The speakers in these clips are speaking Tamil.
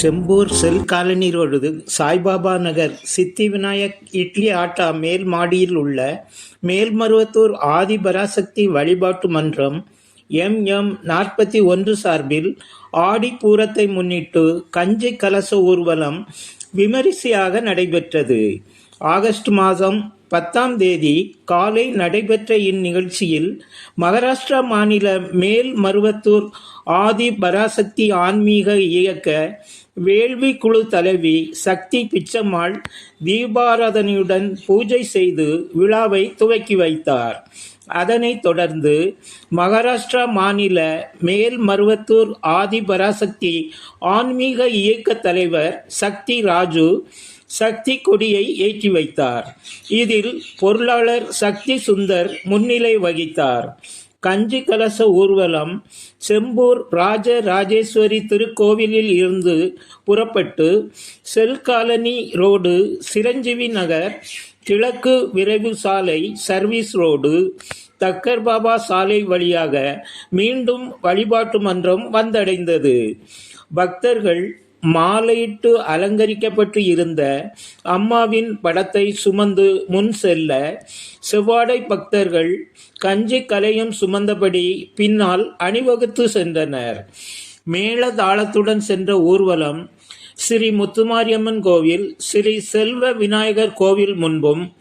Chembur shell colony road Saibaba Nagar. Siddhi Vinayak idli atta மேல் மாடியில் உள்ள மேல்மருவத்தூர் ஆதி பராசக்தி வழிபாட்டு மன்றம் எம் எம் நாற்பத்தி ஒன்று சார்பில் ஆடிப்பூரத்தை முன்னிட்டு கஞ்சி கலச ஊர்வலம் விமரிசையாக நடைபெற்றது. ஆகஸ்ட் மாதம் பத்தாம் தேதி காலை நடைபெற்ற இந்நிகழ்ச்சியில் மகாராஷ்டிரா மாநில மேல்மருவத்தூர் ஆதி பராசக்தி ஆன்மீக இயக்க வேள்வி குழு தலைவி சக்தி பிச்சம்மாள் தீபாராதனையுடன் பூஜை செய்து விழாவை துவக்கி வைத்தார். அதனைத் தொடர்ந்து மகாராஷ்டிரா மாநில மேல்மருவத்தூர் ஆதி பராசக்தி ஆன்மீக இயக்க தலைவர் சக்தி ராஜு சக்தி கொடியை ஏற்றி வைத்தார். இதில் பொருளாளர் சக்தி சுந்தர் முன்னிலை வகித்தார். கஞ்சி கலச ஊர்வலம் செம்பூர் ராஜ ராஜேஸ்வரி திருக்கோவிலில் இருந்து புறப்பட்டு cell colony road Chiranjeevi Nagar கிழக்கு விரைவு சாலை சர்வீஸ் ரோடு தக்கர் பாபா சாலை வழியாக மீண்டும் வழிபாட்டு மன்றம் வந்தடைந்தது. பக்தர்கள் மாலையிட்டு அலங்கரிக்கப்பட்டு இருந்த அம்மாவின் படத்தை சுமந்து முன் செல்ல செவ்வாடை பக்தர்கள் கஞ்சி கலையும் சுமந்தபடி பின்னால் அணிவகுத்து சென்றனர். மேள தாளத்துடன் சென்ற ஊர்வலம் ஸ்ரீ முத்துமாரியம்மன் கோவில் ஸ்ரீ செல்வ விநாயகர் கோவில் முன்பும்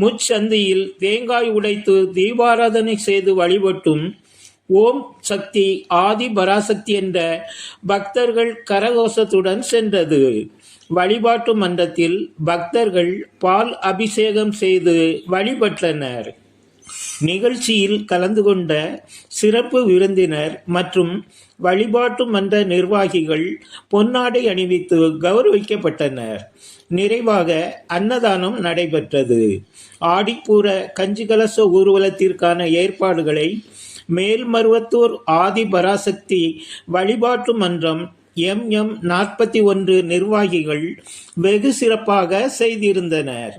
முச்சந்தியில் தேங்காய் உடைத்து தீபாராதனை செய்து வழிபட்டும் ஓம் சக்தி ஆதி பராசக்தி என்ற பக்தர்கள் கரகோஷத்துடன் சென்றது. வழிபாட்டு மன்றத்தில் பக்தர்கள் பால் அபிஷேகம் செய்து வழிபட்டனர். நிகழ்ச்சியில் கலந்து கொண்ட சிறப்பு விருந்தினர் மற்றும் வழிபாட்டு மன்ற நிர்வாகிகள் பொன்னாடை அணிவித்து கௌரவிக்கப்பட்டனர். நிறைவாக அன்னதானம் நடைபெற்றது. ஆடிப்பூர கஞ்சிகலச ஊர்வலத்திற்கான ஏற்பாடுகளை மேல்மருவத்தூர் ஆதி பராசக்தி வழிபாட்டு மன்றம் எம் எம் நாற்பத்தி ஒன்று நிர்வாகிகள் வெகு சிறப்பாக செய்திருந்தனர்.